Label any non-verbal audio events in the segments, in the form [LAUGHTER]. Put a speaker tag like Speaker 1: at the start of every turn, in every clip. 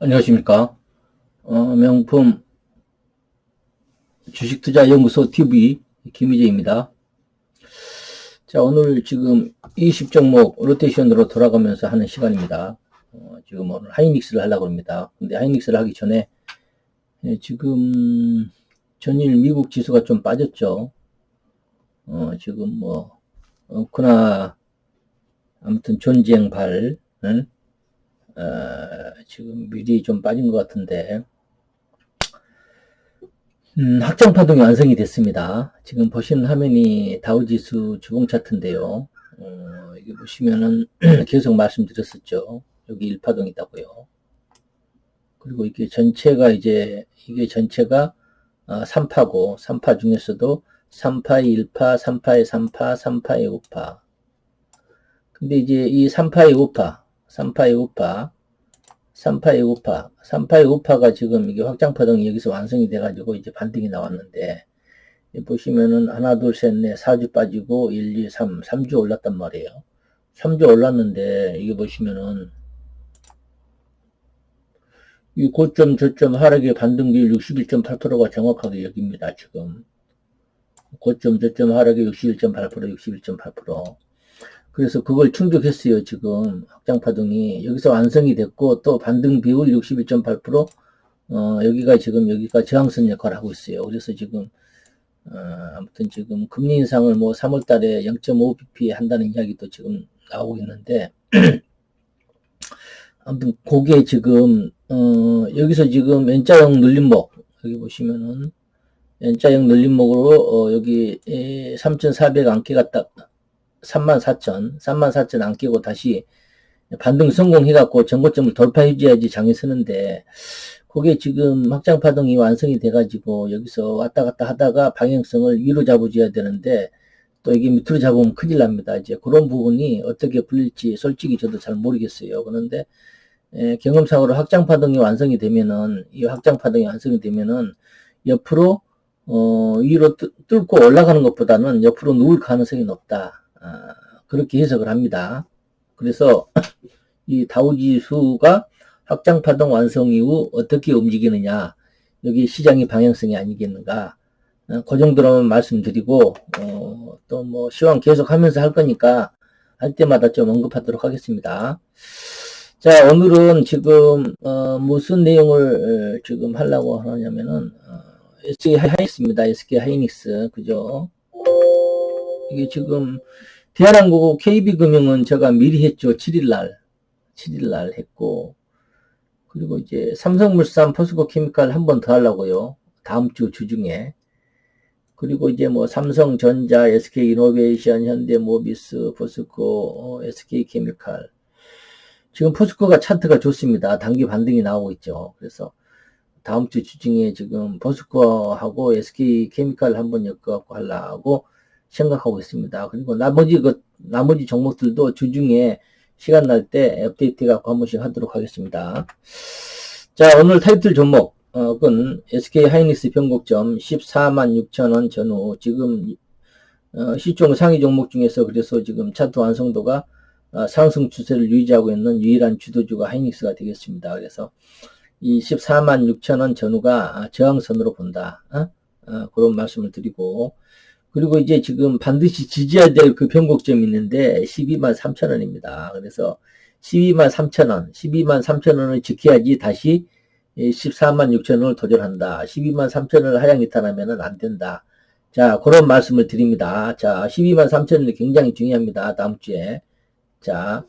Speaker 1: 안녕하십니까. 어, 명품 주식투자연구소 TV 김희재입니다. 자, 오늘 지금 20종목 로테이션으로 돌아가면서 하는 시간입니다. 어, 지금 오늘 하이닉스를 하려고 합니다. 근데 하이닉스를 하기 전에 예, 지금 전일 미국 지수가 좀 빠졌죠. 어, 지금 뭐, 어, 그나 아무튼 존쟁 발, 응? 어, 지금 미리 좀 빠진 것 같은데 음, 확장 파동이 완성이 됐습니다. 지금 보시는 화면이 다우지수 주봉 차트인데요. 어, 여기 보시면은 [CLEARS THROAT] 계속 말씀드렸었죠. 여기 1파동 이다고요. 그리고 이게 전체가 이제 이게 전체가 어, 3파고 3파 중에서도 3파의 1파, 3파의 3파, 3파의 5파. 근데 이제 이 3파의 5파 3파의 우파, 3파의 우파, 3파의 우파가 지금 이게 확장파동이 여기서 완성이 돼가지고 이제 반등이 나왔는데, 보시면은 하나, 둘, 셋, 넷, 4주 빠지고 1, 2, 3, 3주 올랐단 말이에요. 3주 올랐는데, 이게 보시면은, 이 고점, 저점 하락의 반등 비율 61.8%가 정확하게 여기입니다, 지금. 고점, 저점 하락의 61.8%, 61.8%. 그래서 그걸 충족했어요. 지금 확장 파동이 여기서 완성이 됐고 또 반등 비율 61.8% 어, 여기가 지금 여기가 저항선 역할을 하고 있어요. 그래서 지금 어, 아무튼 지금 금리 인상을 뭐 3월 달에 0.5bp 한다는 이야기도 지금 나오고 있는데 [CLEARS THROAT] 아무튼 그게 지금 어, 여기서 지금 N자형 눌림목 여기 보시면은 N자형 눌림목으로 어, 여기 3,400 안깨가 딱 34,000, 34,000 안 끼고 다시 반등 성공해갖고 전고점을 돌파해줘야지 장이 서는데 그게 지금 확장 파동이 완성이 돼가지고 여기서 왔다 갔다 하다가 방향성을 위로 잡아줘야 되는데 또 이게 밑으로 잡으면 큰일 납니다. 이제 그런 부분이 어떻게 풀릴지 솔직히 저도 잘 모르겠어요. 그런데 에, 경험상으로 확장 파동이 완성이 되면은 이 확장 파동이 완성이 되면은 옆으로 어, 위로 뚫고 올라가는 것보다는 옆으로 누울 가능성이 높다. 아, 그렇게 해석을 합니다. 그래서 이 다우지수가 확장파동 완성 이후 어떻게 움직이느냐 여기 시장의 방향성이 아니겠는가 어, 그 정도로만 말씀드리고 어, 또 뭐 시황 계속 하면서 할 거니까 할 때마다 좀 언급하도록 하겠습니다. 자 오늘은 지금 어, 무슨 내용을 어, 지금 하려고 하냐면은 어, SK 하이닉스입니다. SK 하이닉스 그죠? 이게 지금 대한항공 KB금융은 제가 미리 했죠. 7일날 7일날 했고 그리고 이제 삼성물산 포스코 케미칼 한 번 더 하려고요. 다음 주 주중에 그리고 이제 뭐 삼성전자, SK이노베이션, 현대모비스, 포스코, SK케미칼 지금 포스코가 차트가 좋습니다. 단기 반등이 나오고 있죠. 그래서 다음 주 주중에 지금 포스코하고 SK케미칼 한번 엮어갖고 하려고 생각하고 있습니다. 그리고 나머지 그 나머지 종목들도 주중에 시간 날 때 업데이트 갖고 한 번씩 하도록 하겠습니다. 자, 오늘 타이틀 종목은 어, SK 하이닉스 변곡점 14만 6천원 전후 지금 어, 시총 상위 종목 중에서 그래서 지금 차트 완성도가 어, 상승 추세를 유지하고 있는 유일한 주도주가 하이닉스가 되겠습니다. 그래서 이 14만 6천원 전후가 저항선으로 본다. 어? 어, 그런 말씀을 드리고 그리고 이제 지금 반드시 지지해야 될 그 변곡점이 있는데 12만 3천 원입니다. 그래서 12만 3천 원, 12만 3천 원을 지켜야지 다시 14만 6천 원을 도전한다. 12만 3천 원을 하향 이탈하면 안 된다. 자, 그런 말씀을 드립니다. 자, 12만 3천 원이 굉장히 중요합니다. 다음 주에. 자,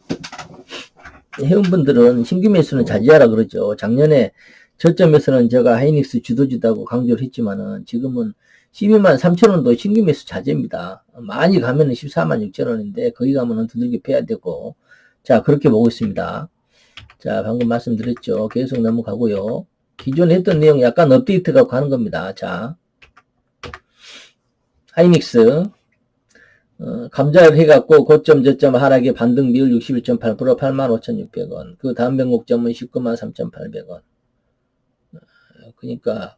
Speaker 1: 회원분들은 신규 매수는 자제하라 그러죠. 작년에 저점에서는 제가 하이닉스 주도주다고 강조를 했지만은 지금은 12만 3천원도 신규 매수 자제입니다. 많이 가면은 14만 6천원인데 거기 가면은 두들겨 패야 되고 자 그렇게 보고 있습니다. 자 방금 말씀드렸죠. 계속 넘어가고요. 기존에 했던 내용 약간 업데이트가 가는 겁니다. 자 하이닉스 어, 감자를 해갖고 고점 저점 하락의 반등 비율 61.8% 85,600원 그 다음 변곡점은 19만 3,800원 그러니까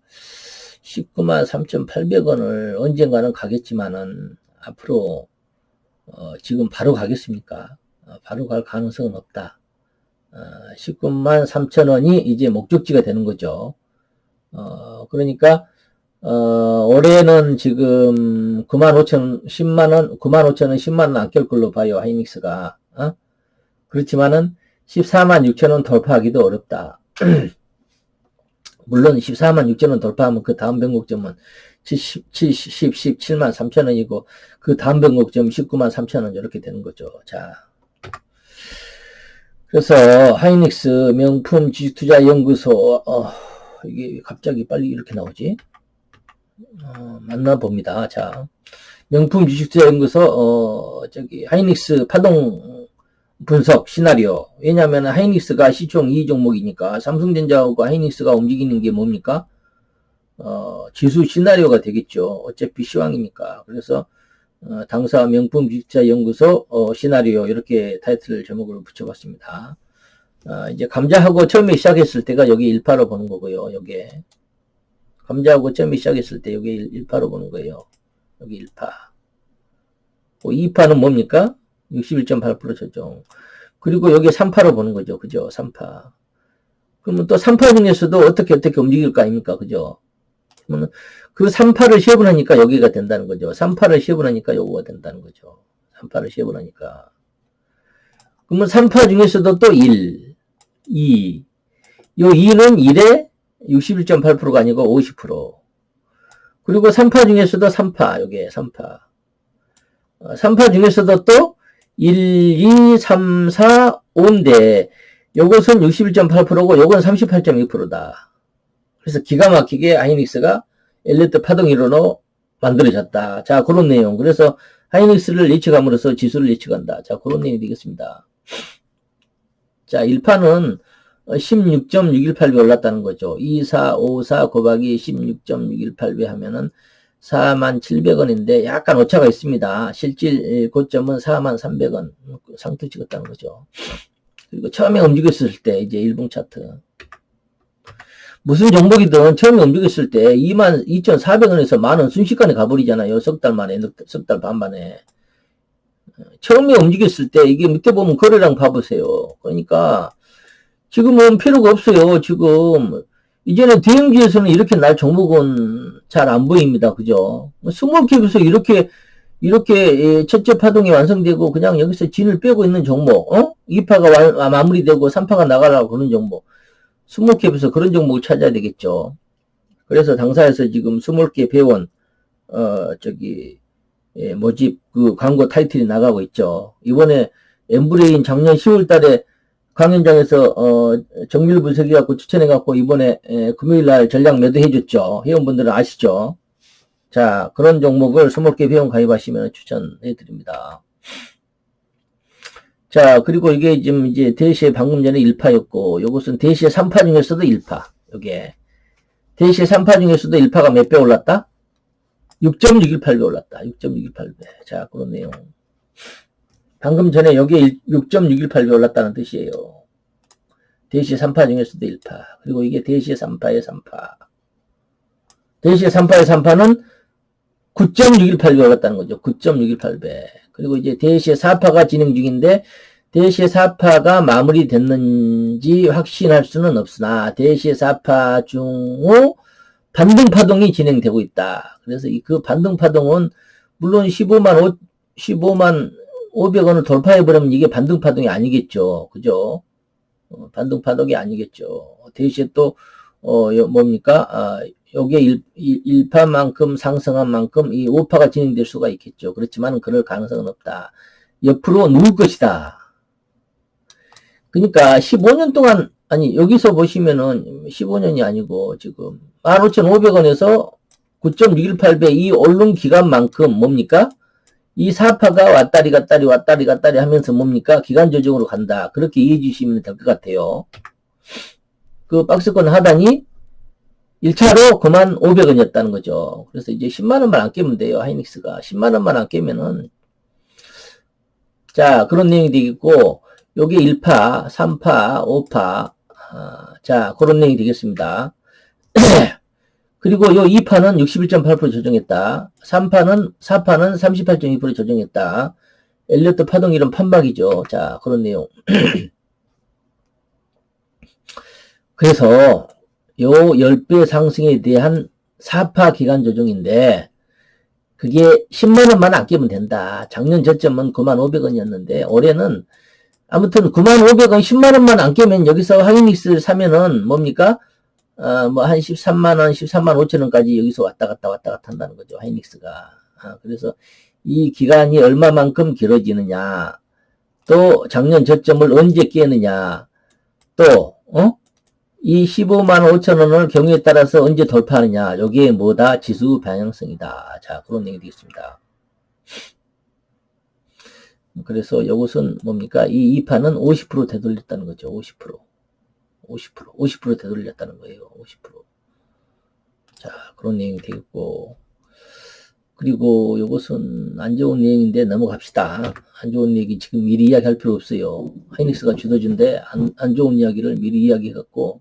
Speaker 1: 19만 3,800원을 언젠가는 가겠지만은 앞으로 어, 지금 바로 가겠습니까? 어, 바로 갈 가능성은 없다. 어, 19만 3천 원이 이제 목적지가 되는 거죠. 어, 그러니까, 어, 올해는 지금 9만 5천, 10만 원, 9만 5천 원, 10만 원 안깰 걸로 봐요, 하이닉스가. 어? 그렇지만은 14만 6천 원 돌파하기도 어렵다. [CLEARS THROAT] 물론 14만 6천 원 돌파하면 그 다음 변곡점은 70, 70, 17만 3천 원이고 그 다음 변곡점 19만 3천 원 이렇게 되는 거죠. 자. 그래서 하이닉스 명품 지식투자연구소 어, 이게 갑자기 빨리 이렇게 나오지? 어, 만나봅니다. 자. 명품 주식투자연구소 어, 저기 하이닉스 파동 분석 시나리오. 왜냐하면 하이닉스가 시총 2 종목이니까 삼성전자하고 하이닉스가 움직이는 게 뭡니까? 어, 지수 시나리오가 되겠죠. 어차피 시황이니까. 그래서 어, 당사 명품 주식자 연구소 어, 시나리오 이렇게 타이틀 제목을 붙여봤습니다. 어, 이제 감자하고 처음에 시작했을 때가 여기 1파로 보는 거고요. 여기에 감자하고 처음에 시작했을 때 여기 1파로 보는 거예요. 여기 1파. 2파는 뭡니까? 61.8% 조정. 그리고 여기 3파로 보는 거죠. 그죠? 3파. 그러면 또 3파 중에서도 어떻게 어떻게 움직일 거 아닙니까? 그죠? 그러면 그 3파를 시업을 하니까 여기가 된다는 거죠. 3파를 시업을 하니까 요거가 된다는 거죠. 3파를 시업을 하니까. 그러면 3파 중에서도 또 1, 2. 요 2는 1에 61.8%가 아니고 50%. 그리고 3파 중에서도 3파, 요게 3파. 3파 어, 중에서도 또 1, 2, 3, 4, 5인데 요것은 61.8%고 요건 38.2%다. 그래서 기가 막히게 하이닉스가 엘리트 파동 이론으로 만들어졌다. 자, 그런 내용. 그래서 하이닉스를 예측함으로써 지수를 예측한다. 자, 그런 내용이 되겠습니다. 자, 1파는 16.618배 올랐다는 거죠. 2454 곱하기 16.618배 하면은 47,700원인데 약간 오차가 있습니다. 실질 고점은 43,300원 상투 찍었다는 거죠. 그리고 처음에 움직였을 때 이제 일봉 차트 무슨 종목이든 처음에 움직였을 때 2만 2,400원에서 만원 순식간에 가버리잖아요. 석 달 만에, 석 달 반 만에. 처음에 움직였을 때 이게 밑에 보면 거래량 봐보세요. 그러니까 지금은 필요가 없어요. 지금 이제는 대형주에서는 이렇게 날 종목은 잘 안 보입니다. 그죠? 스몰캡에서 이렇게 이렇게 첫째 파동이 완성되고 그냥 여기서 진을 빼고 있는 종목, 어? 2파가 와, 마무리되고 3파가 나가려고 그러는 종목. 스몰캡에서 그런 종목을 찾아야 되겠죠. 그래서 당사에서 지금 스몰캡 회원, 어, 저기, 예, 모집 그 광고 타이틀이 나가고 있죠. 이번에 엠브레인 작년 10월 달에 강연장에서 어, 정밀 분석해 갖고 추천해 갖고 이번에 에, 금요일 날 전략 매도해 줬죠. 회원분들은 아시죠? 자 그런 종목을 20개 회원 가입하시면 추천해 드립니다. 자 그리고 이게 지금 이제 대시에 방금 전에 1파였고 요것은 대시에 3파 중에서도 1파 요게 대시에 3파 중에서도 1파가 몇 배 올랐다? 6.618배 올랐다. 6.618배. 자 그런 내용. 방금 전에 여기에 6.618배 올랐다는 뜻이에요. 대시 3파 중에서도 1파. 그리고 이게 대시 3파의 3파. 대시 3파의 3파는 9.618배 올랐다는 거죠. 9.618배. 그리고 이제 대시의 4파가 진행 중인데 대시의 4파가 마무리됐는지 확신할 수는 없으나 대시의 4파 중후 반등파동이 진행되고 있다. 그래서 그 반등파동은 물론 15만 5, 15만 500원을 돌파해버리면 이게 반등파동이 아니겠죠. 그죠? 어, 반등파동이 아니겠죠. 대신에 또, 어, 뭡니까? 아, 요게 1, 1, 파만큼 상승한 만큼 이 5파가 진행될 수가 있겠죠. 그렇지만 그럴 가능성은 없다. 옆으로 누울 것이다. 그러니까 15년 동안, 아니, 여기서 보시면은 15년이 아니고 지금 15,500원에서 9.618배 이 오른 기간만큼 뭡니까? 이 사파가 왔다리 갔다리 왔다리 갔다리 하면서 뭡니까? 기간 조정으로 간다. 그렇게 이해해 주시면 될 것 같아요. 그 박스권 하단이 1차로 그만 500원이었다는 거죠. 그래서 이제 10만원만 안 깨면 돼요. 하이닉스가. 10만원만 안 깨면은. 자, 그런 내용이 되겠고, 요게 1파, 3파, 5파. 아, 자, 그런 내용이 되겠습니다. [CLEARS THROAT] 그리고 요 2파는 61.8% 조정했다. 3파는, 4파는 38.2% 조정했다. 엘리어트 파동 이론 판박이죠. 자, 그런 내용. [CLEARS THROAT] 그래서 요 10배 상승에 대한 사파 기간 조정인데 그게 10만원만 아끼면 된다. 작년 저점은 9만 500원이었는데 올해는 아무튼 9만 500원 10만원만 안 깨면 여기서 하이닉스를 사면은 뭡니까? 어, 뭐한 13만 원, 13만 5천 원까지 여기서 왔다 갔다 왔다 갔다 한다는 거죠. 하이닉스가. 아, 그래서 이 기간이 얼마만큼 길어지느냐, 또 작년 저점을 언제 깨느냐, 또, 어? 이 15만 5천 원을 경우에 따라서 언제 돌파하느냐, 여기에 뭐다? 지수 방향성이다. 자, 그런 얘기 되겠습니다. 그래서 이것은 뭡니까? 이 2파는 50% 되돌렸다는 거죠. 50%. 50%. 50% 되돌렸다는 거예요. 50%. 자, 그런 내용이 되겠고. 그리고 이것은 안 좋은 내용인데 넘어갑시다. 안 좋은 얘기 지금 미리 이야기할 필요 없어요. 하이닉스가 주도주인데 안, 안 좋은 이야기를 미리 이야기해갖고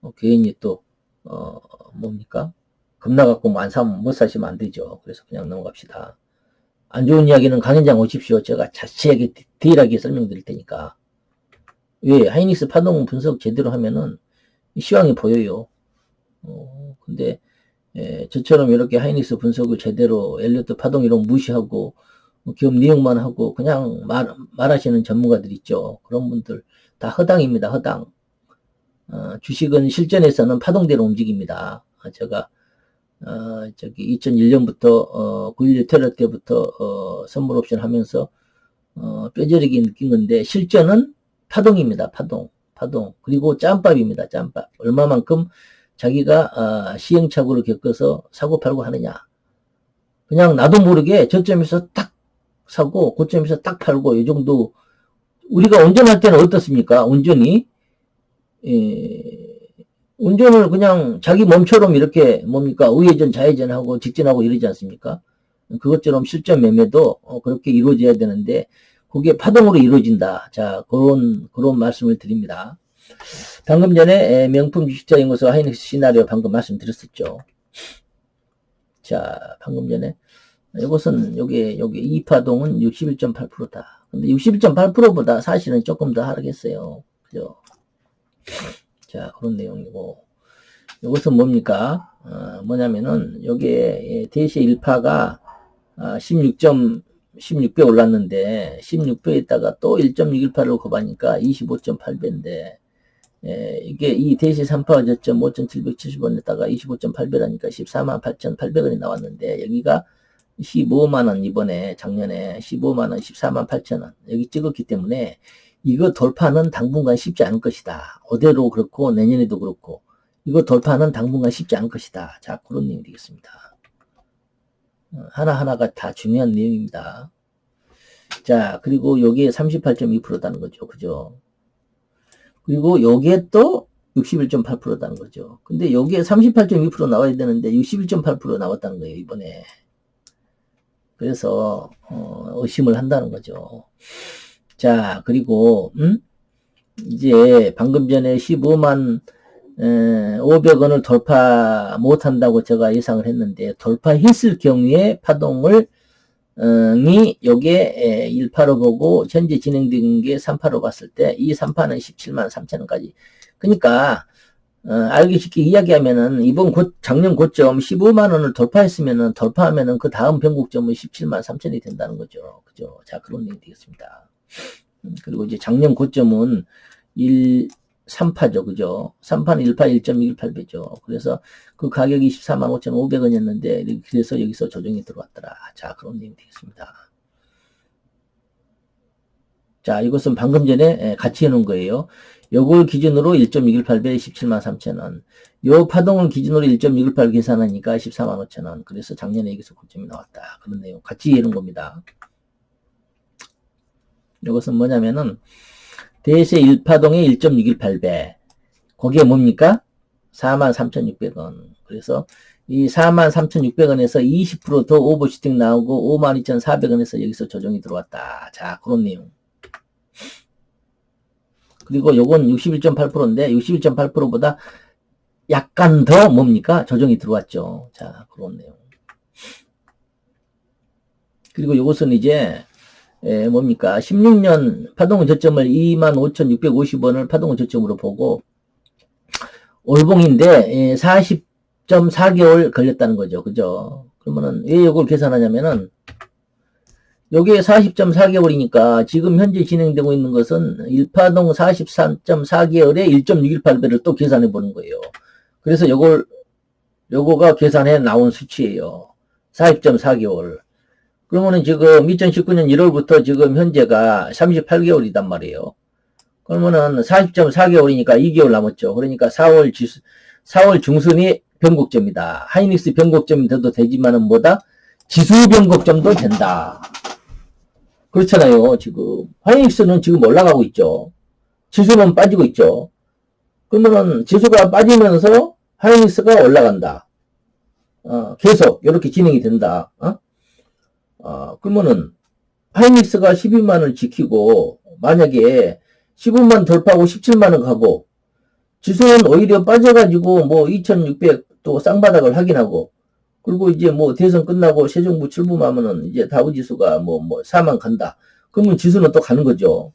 Speaker 1: 어, 괜히 또 어, 뭡니까? 겁나갖고 뭐안 사면 못 사시면 안 되죠. 그래서 그냥 넘어갑시다. 안 좋은 이야기는 강연장 오십시오. 제가 자세하게 디테일하게 설명드릴 테니까. 왜? 하이닉스 파동 분석 제대로 하면은 시황이 보여요. 어, 근데 예, 저처럼 이렇게 하이닉스 분석을 제대로 엘리어트 파동 이런 무시하고 뭐 기업 내용만 하고 그냥 말, 말하시는 전문가들 있죠. 그런 분들 다 허당입니다. 허당. 어, 주식은 실전에서는 파동대로 움직입니다. 아, 제가 어, 저기 2001년부터 어, 9.16 테러 때부터 어, 선물 옵션 하면서 어, 뼈저리게 느낀 건데 실전은 파동입니다. 파동. 파동. 그리고 짬밥입니다. 짬밥. 얼마만큼 자기가 어, 시행착오를 겪어서 사고 팔고 하느냐. 그냥 나도 모르게 저점에서 딱 사고 고점에서 딱 팔고 이 정도 우리가 운전할 때는 어떻습니까? 운전이 예, 운전을 그냥 자기 몸처럼 이렇게 뭡니까 우회전 좌회전하고 직진하고 이러지 않습니까? 그것처럼 실전 매매도 어, 그렇게 이루어져야 되는데 그게 파동으로 이루어진다. 자 그런 그런 말씀을 드립니다. 방금 전에 명품 주식자 연구소 하이닉스 시나리오 방금 말씀드렸었죠. 자 방금 전에 이것은 여기 여기 이 파동은 61.8%다. 근데 61.8%보다 사실은 조금 더 하락했어요. 그죠? 자, 그런 내용이고. 이것은 뭡니까? 어, 뭐냐면은, 여기에 대시 1파가 16점, 16배 올랐는데, 16배 있다가 또 1.61파를 곱하니까 25.8배인데, 예, 이게 이 대시 3파가 저점 5,770원에다가 25.8배라니까 14만 8,800원이 나왔는데, 여기가 15만원 이번에 작년에 15만원 14만 8천원 여기 찍었기 때문에 이거 돌파는 당분간 쉽지 않을 것이다. 어제도 그렇고 내년에도 그렇고 이거 돌파는 당분간 쉽지 않을 것이다. 자 그런 내용이 되겠습니다. 어, 하나하나가 다 중요한 내용입니다. 자 그리고 여기에 38.2%다는 거죠. 그죠? 그리고 여기에 또 61.8%다는 거죠. 근데 여기에 38.2% 나와야 되는데 61.8% 나왔다는 거예요. 이번에. 그래서 어, 의심을 한다는 거죠. 자, 그리고, 음? 이제 방금 전에 15만 에, 500원을 돌파 못한다고 제가 예상을 했는데 돌파했을 경우에 파동을 어, 이 요게 1파로 보고 현재 진행된 게 3파로 봤을 때 이 3파는 17만 3천원까지 그러니까 어, 알기 쉽게 이야기하면은 이번 고, 작년 고점 15만 원을 돌파했으면은 돌파하면은 그 다음 변곡점은 17만 3천이 된다는 거죠. 그죠? 자 그런 내용이 되겠습니다. 음, 그리고 이제 작년 고점은 1, 3파죠. 그죠? 3파는 1파 1.118배죠. 그래서 그 가격이 14만 5,500원이었는데, 그래서 여기서 조정이 들어왔더라. 자, 그런 내용이 되겠습니다. 자, 이것은 방금 전에 같이 해놓은 거예요. 요걸 기준으로 1.218배 17만 3천원. 요 파동을 기준으로 1.218 계산하니까 14만 5천원. 그래서 작년에 여기서 고점이 나왔다. 그런 내용 같이 해놓은 겁니다. 이것은 뭐냐면은 대세 1파동의 1.618배. 거기에 뭡니까? 43,600원. 그래서 이 43,600원에서 20%더 오버슈팅 나오고 52,400원에서 여기서 조정이 들어왔다. 자, 그런 내용. 그리고 요건 61.8%인데 61.8%보다 약간 더 뭡니까? 조정이 들어왔죠. 자, 그런 내용. 그리고 요것은 이제 에, 뭡니까? 16년 파동 저점을 25,650원을 파동 저점으로 보고, 올봉인데, 40.4개월 걸렸다는 거죠. 그죠? 그러면은, 왜 이걸 계산하냐면은, 요게 40.4개월이니까 지금 현재 진행되고 있는 것은 1파동 43.4개월에 1.618배를 또 계산해 보는 거예요. 그래서 요걸, 요거가 계산해 나온 수치예요. 40.4개월. 그러면은 지금 2019년 1월부터 지금 현재가 38개월이단 말이에요. 그러면은 40.4개월이니까 2개월 남았죠. 그러니까 4월 지수, 4월 중순이 변곡점이다. 하이닉스 변곡점이 돼도 되지만은 뭐다? 지수 변곡점도 된다. 그렇잖아요, 지금. 하이닉스는 지금 올라가고 있죠. 지수는 빠지고 있죠. 그러면은 지수가 빠지면서 하이닉스가 올라간다. 어, 계속 이렇게 진행이 된다. 어? 어, 그러면은 하이닉스가 12만을 지키고 만약에 15만 돌파하고 17만원 가고 지수는 오히려 빠져가지고 뭐 2600 또 쌍바닥을 확인하고 그리고 이제 뭐 대선 끝나고 새 정부 출범하면은 이제 다우지수가 뭐, 뭐 4만 간다. 그러면 지수는 또 가는 거죠.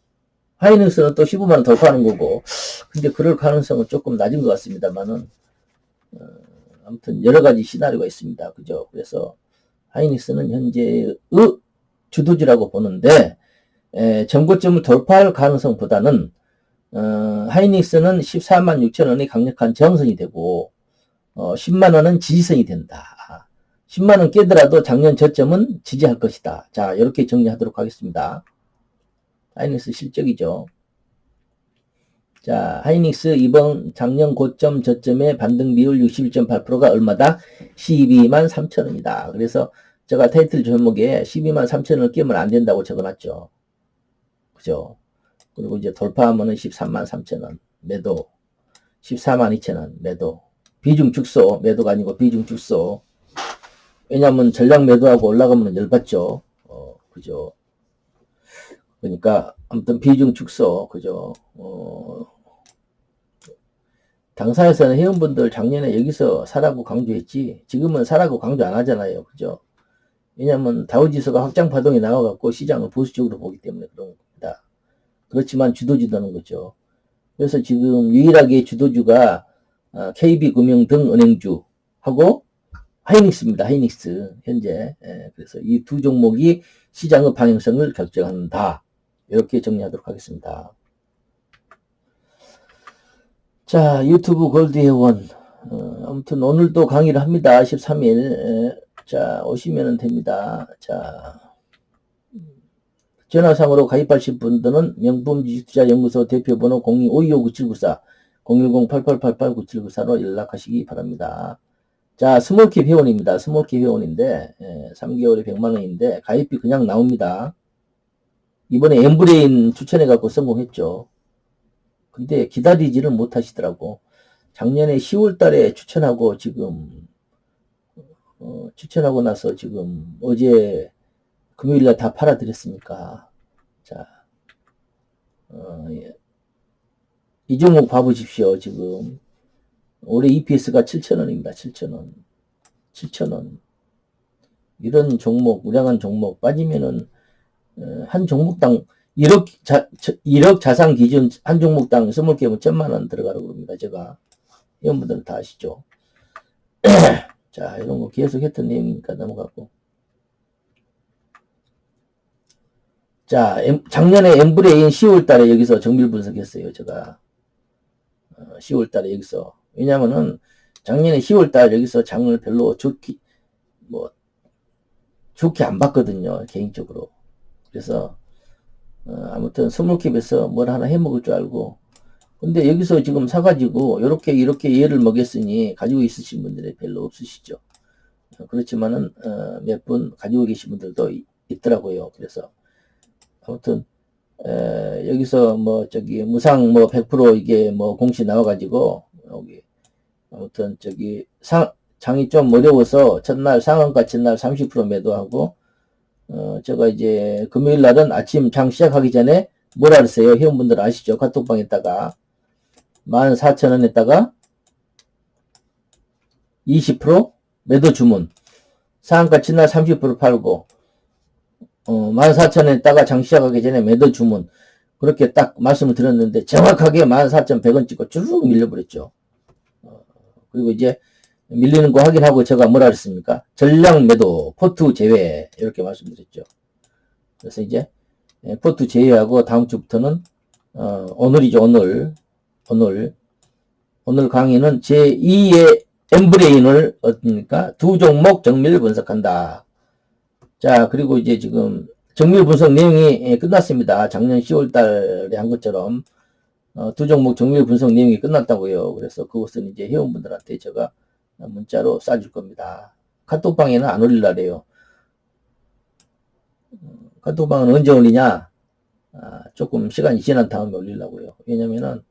Speaker 1: 하이닉스는 또 15만 원 돌파하는 거고. 근데 그럴 가능성은 조금 낮은 것 같습니다만은, 어, 아무튼 여러 가지 시나리오가 있습니다. 그죠? 그래서 하이닉스는 현재의 주도지라고 보는데 에, 전고점을 돌파할 가능성보다는 어, 하이닉스는 14만 6천 원이 강력한 저항선이 되고 어, 10만 원은 지지선이 된다. 10만 원 깨더라도 작년 저점은 지지할 것이다. 자 이렇게 정리하도록 하겠습니다. 하이닉스 실적이죠. 자, 하이닉스 이번 작년 고점 저점의 반등 비율 61.8%가 얼마다? 12만 3천원이다. 그래서 제가 타이틀 제목에 12만 3천원을 끼면 안 된다고 적어놨죠. 그죠? 그리고 이제 돌파하면은 13만 3천원 매도, 14만 2천원 매도, 비중 축소, 매도가 아니고 비중 축소. 왜냐면 전량 매도하고 올라가면 열받죠. 어, 그죠? 그러니까 아무튼 비중 축소, 그죠? 어, 당사에서는 회원분들 작년에 여기서 사라고 강조했지 지금은 사라고 강조 안 하잖아요. 그죠? 왜냐면 다우지수가 확장 파동이 나와갖고 시장을 보수적으로 보기 때문에 그런 겁니다. 그렇지만 주도주다는 거죠. 그래서 지금 유일하게 주도주가 KB금융 등 은행주 하고 하이닉스입니다. 하이닉스 현재 예, 그래서 이 두 종목이 시장의 방향성을 결정한다. 이렇게 정리하도록 하겠습니다. 자, 유튜브 골드회원. 어, 아무튼 오늘도 강의를 합니다. 13일. 자, 오시면 됩니다. 자, 전화상으로 가입하실 분들은 명품주식투자연구소 대표번호 02-525-9794, 010-8888-9794로 연락하시기 바랍니다. 자, 스몰킵 회원입니다. 스몰킵 회원인데, 예, 3개월에 100만원인데, 가입비 그냥 나옵니다. 이번에 엠브레인 추천해갖고 성공했죠. 근데 기다리지를 못하시더라고. 작년에 10월 달에 추천하고 지금, 어, 추천하고 나서 지금 어제 금요일 날 다 팔아드렸으니까. 자, 어, 예. 이 종목 봐보십시오, 지금. 올해 EPS가 7,000원입니다, 7,000원. 7,000원. 이런 종목, 우량한 종목 빠지면은, 어, 한 종목당 1억, 자, 1억 자산 기준 한 종목당 스몰캡은 천만 원 들어가라고 그럽니다. 제가. 회원분들은 다 아시죠? [CLEARS THROAT] 자, 이런 거 계속 했던 내용이니까 넘어가고. 자, 작년에 엠브레인 10월 달에 여기서 정밀 분석했어요. 제가. 10월 어, 달에 여기서. 왜냐면은 작년에 10월 달 여기서 장을 별로 좋게, 뭐, 좋게 안 봤거든요. 개인적으로. 그래서 어, 아무튼 스몰캡에서 뭘 하나 해 먹을 줄 알고. 근데 여기서 지금 사가지고 이렇게 이렇게 얘를 먹였으니 가지고 있으신 분들이 별로 없으시죠. 어, 그렇지만은 어, 몇 분 가지고 계신 분들도 이, 있더라고요. 그래서 아무튼 에, 여기서 뭐 저기 무상 뭐 100% 이게 뭐 공시 나와가지고 여기 아무튼 저기 상 장이 좀 어려워서 첫날 상한가 첫날 30% 매도하고 어, 제가 이제 금요일 날은 아침 장 시작하기 전에 뭐라 그랬어요? 회원분들 아시죠? 카톡방에다가 14,000원에다가 20% 매도 주문. 상한가 첫날 30% 팔고 어, 14,000원에다가 장 시작하기 전에 매도 주문. 그렇게 딱 말씀을 드렸는데 정확하게 14,100원 찍고 쭉 밀려버렸죠. 어, 그리고 이제 밀리는 거 확인하고 제가 뭐라 그랬습니까? 전량 매도, 포트 제외 이렇게 말씀드렸죠. 그래서 이제 예, 포트 제외하고 다음 주부터는 어, 오늘이죠 오늘 오늘 오늘 강의는 제2의 엠브레인을 어떻습니까? 두 종목 정밀 분석한다. 자 그리고 이제 지금 정밀 분석 내용이 예, 끝났습니다. 작년 10월 달에 한 것처럼 어, 두 종목 정밀 분석 내용이 끝났다고요. 그래서 그것은 이제 회원분들한테 제가 문자로 쏴줄 겁니다. 카톡방에는 안 올릴라래요. 카톡방은 언제 올리냐? 아, 조금 시간이 지난 다음에 올리려고요. 왜냐면은,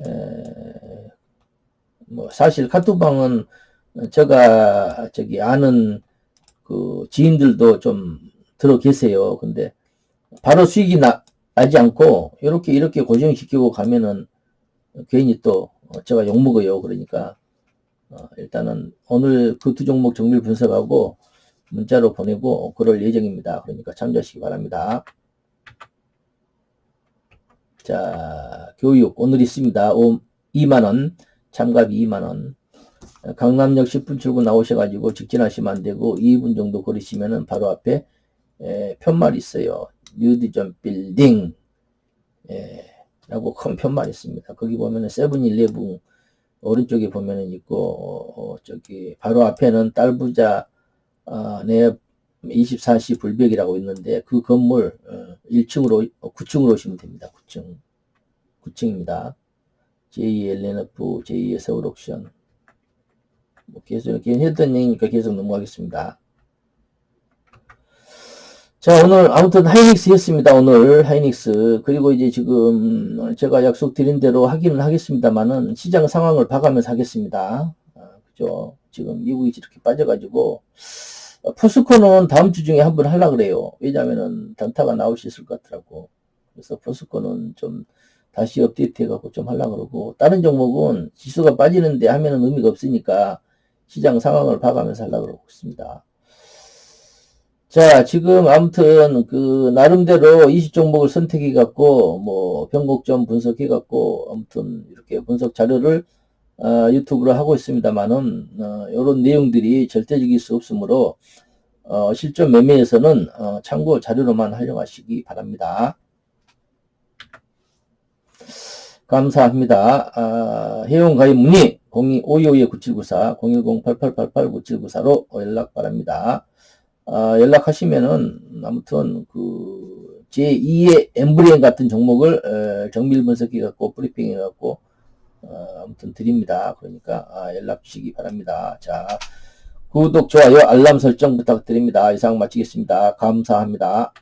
Speaker 1: 에, 뭐, 사실 카톡방은 제가 저기 아는 그 지인들도 좀 들어 계세요. 근데 바로 수익이 나, 나지 않고 이렇게 이렇게 고정시키고 가면은 괜히 또 제가 욕먹어요. 그러니까 어, 일단은 오늘 그 두 종목 정밀 분석하고 문자로 보내고 그럴 예정입니다. 그러니까 참조하시기 바랍니다. 자, 교육 오늘 있습니다. 2만원, 참가비 2만원. 강남역 10분 출구 나오셔가지고 직진하시면 안 되고 2분 정도 걸으시면은 바로 앞에 에, 편말 있어요. 뉴디전 빌딩 에, 라고 큰 편말 있습니다. 거기 보면은 세븐일레븐 오른쪽에 보면은 있고 어, 저기 바로 앞에는 딸부자 어, 내 24시 불벽이라고 있는데 그 건물 어, 1층으로 9층으로 오시면 됩니다. 9층 9층입니다. 제2엘레너프 제2의 서울옥션 뭐 계속 이렇게 했던 얘기니까 계속 넘어가겠습니다. 자, 오늘 아무튼 하이닉스 했습니다. 오늘 하이닉스. 그리고 이제 지금 제가 약속드린 대로 하기는 하겠습니다만은 시장 상황을 봐가면서 하겠습니다. 아, 그죠. 지금 미국이 이렇게 빠져가지고 포스코는 다음 주 중에 한번 하려 그래요. 왜냐면은 단타가 나올 수 있을 것 같더라고. 그래서 포스코는 좀 다시 업데이트 해갖고 좀 하려 그러고 다른 종목은 지수가 빠지는데 하면은 의미가 없으니까 시장 상황을 봐가면서 하려 그러고 있습니다. 자, 지금 아무튼 그 나름대로 20종목을 선택해 갖고 뭐 변곡점 분석해 갖고 아무튼 이렇게 분석 자료를 어, 유튜브로 하고 있습니다만은 어, 이런 내용들이 절대적일 수 없으므로 어, 실전 매매에서는 어, 참고 자료로만 활용하시기 바랍니다. 감사합니다. 아, 회원 가입 문의 02-525-9794 010-8888-9794로 연락 바랍니다. 어, 연락하시면은 아무튼 그 제2의 엠브리엔 같은 종목을 어, 정밀 분석해 갖고 브리핑해 갖고 어, 아무튼 드립니다. 그러니까 아, 연락 주시기 바랍니다. 자 구독 좋아요 알람 설정 부탁드립니다. 이상 마치겠습니다. 감사합니다.